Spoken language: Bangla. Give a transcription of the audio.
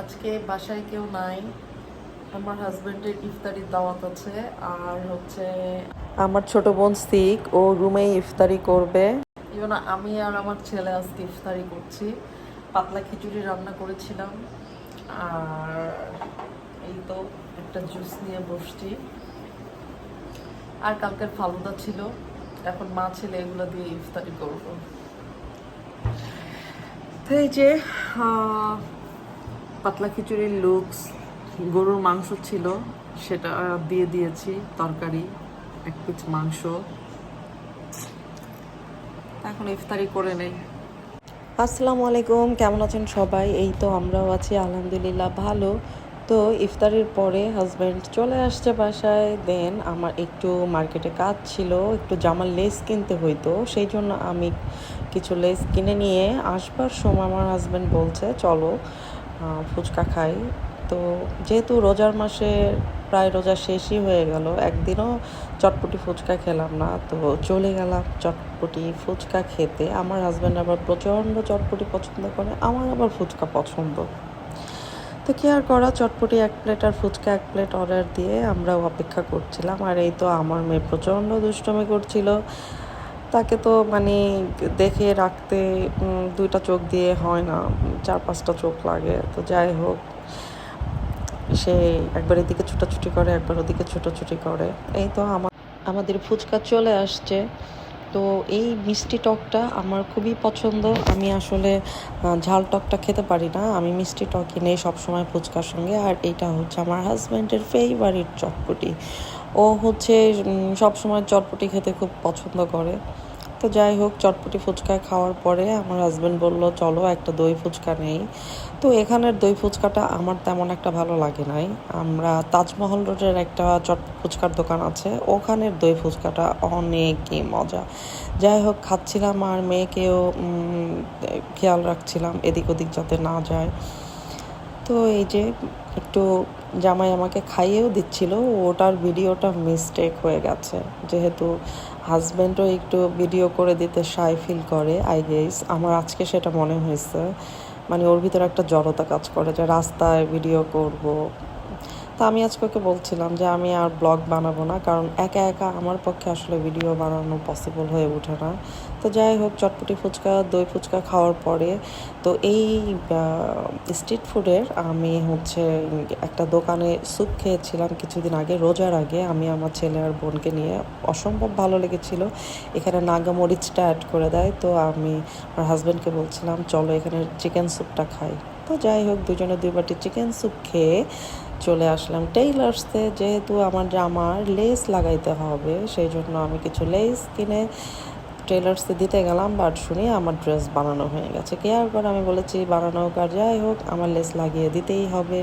আজকে বাসায় কেউ নাই। আমার হাজবেন্ডের ইফতারির দাওয়াত আছে, আর হচ্ছে আমার ছোট বোন সিক, ও রুমেই ইফতারি করবে। ইভেন আমি আর আমার ছেলে আজকে ইফতারি করছি। পাতলা খিচুড়ি রান্না করেছিলাম, আর এই তো একটা জুস নিয়ে বসছি। আর কালকের ফালুদা ছিল, এখন মা ছেলে এগুলো দিয়ে ইফতারি করব। এই যে পাতলা খিচুড়ির লুকস গরুর মাংস ছিল, সেটা দিয়ে দিয়েছি, তরকারি, এক পিস মাংস। এখন ইফতারি করে নেই। আসসালামু আলাইকুম, কেমন আছেন সবাই? এই তো আমরাও আছি, আলহামদুলিল্লাহ ভালো। তো ইফতারির পরে হাজব্যান্ড চলে আসছে বাসায় দেন আমার একটু মার্কেটে কাজ ছিল, একটু জামার লেস কিনতে হইতো, সেই জন্য আমি কিছু লেস কিনে নিয়ে আসবার সময় আমার হাজব্যান্ড বলছে, চলো ফুচকা খাই। তো যেহেতু রোজার মাসে প্রায় রোজা শেষই হয়ে গেল, একদিনও চটপটি ফুচকা খেলাম না। তো চলে গেলাম চটপটি ফুচকা খেতে। আমার হাজব্যান্ড আবার প্রচণ্ড চটপটি পছন্দ করে, আমার আবার ফুচকা পছন্দ। তো কি আর করা, চটপটি এক প্লেট আর ফুচকা এক প্লেট অর্ডার দিয়ে আমরা অপেক্ষা করছিলাম। আর এই তো আমার মেয়ে প্রচণ্ড দুষ্টমি করছিল। তাকে তো মানে দেখে, রাখতে দুইটা চোখ দিয়ে হয় না, চার, পাঁচটা চোখ লাগে। তো যাই হোক, সে একবার এদিকে ছুটাছুটি করে, একবার ওদিকে ছুটোছুটি করে। এই তো আমার আমাদের ফুচকা চলে আসছে। তো এই মিষ্টি টকটা আমার খুবই পছন্দ। আমি আসলে ঝাল টকটা খেতে পারি না। আমি মিষ্টি টক কিনে সবসময় ফুচকার সঙ্গে। আর এটা হচ্ছে আমার হাজব্যান্ডের ফেভারিট চটপটি। ও হচ্ছে সবসময় চটপটি খেতে খুব পছন্দ করে। তো যাই হোক, চটপটি ফুচকা খাওয়ার পরে আমার হাজব্যান্ড বলল, চলো, একটা দই ফুচকা নেই। তো এখানের দই ফুচকাটা আমার তেমন একটা ভালো লাগে নাই। আমরা তাজমহল রোডের একটা চট ফুচকার দোকান আছে, ওখানের দই ফুচকাটা অনেকই মজা। যাই হোক, খাচ্ছিলাম আর মেয়েকেও খেয়াল রাখছিলাম এদিক ওদিক যাতে না যায়। তো এই যে, একটু জামাই আমাকে খাইয়েও দিচ্ছিল, ওটার ভিডিওটা মিস্টেক হয়ে গেছে। যেহেতু হাজব্যান্ডও একটু ভিডিও করে দিতে সাই ফিল করে আই গেস আমার আজকে সেটা মনে হয়েছে। মানে ওর ভিতরে একটা জড়তা কাজ করে যে রাস্তায় ভিডিও করব। তা আমি আজকে ওকে বলছিলাম যে আমি আর ব্লগ বানাবো না, কারণ একা একা আমার পক্ষে আসলে ভিডিও বানানো পসিবল হয়ে ওঠে না। তো যাই হোক, চটপটি ফুচকা, দই ফুচকা খাওয়ার পরে তো এই স্ট্রিট ফুডের আমি হচ্ছে একটা দোকানে স্যুপ খেয়েছিলাম কিছুদিন আগে, রোজার আগে। আমি আমার ছেলে আর বোনকে নিয়ে অসম্ভব ভালো লেগেছিল। এখানে নাগা মরিচটা অ্যাড করে দেয়। তো আমি আমার হাজব্যান্ডকে বলছিলাম, চলো এখানে চিকেন স্যুপটা খাই। তো যাই হোক, দুজনে দুই বাটি চিকেন স্যুপ খেয়ে চলে আসলাম টেইলার্সতে যেহেতু আমার জামার লেস লাগাইতে হবে, সেই জন্য আমি কিছু লেস কিনে টেলার্সে দিতে গেলাম বাট শুনি আমার ড্রেস বানানো হয়ে গেছে। কেয়ার করে আমি বলেছি বানানো হোক আর যাই হোক, আমার লেস লাগিয়ে দিতেই হবে।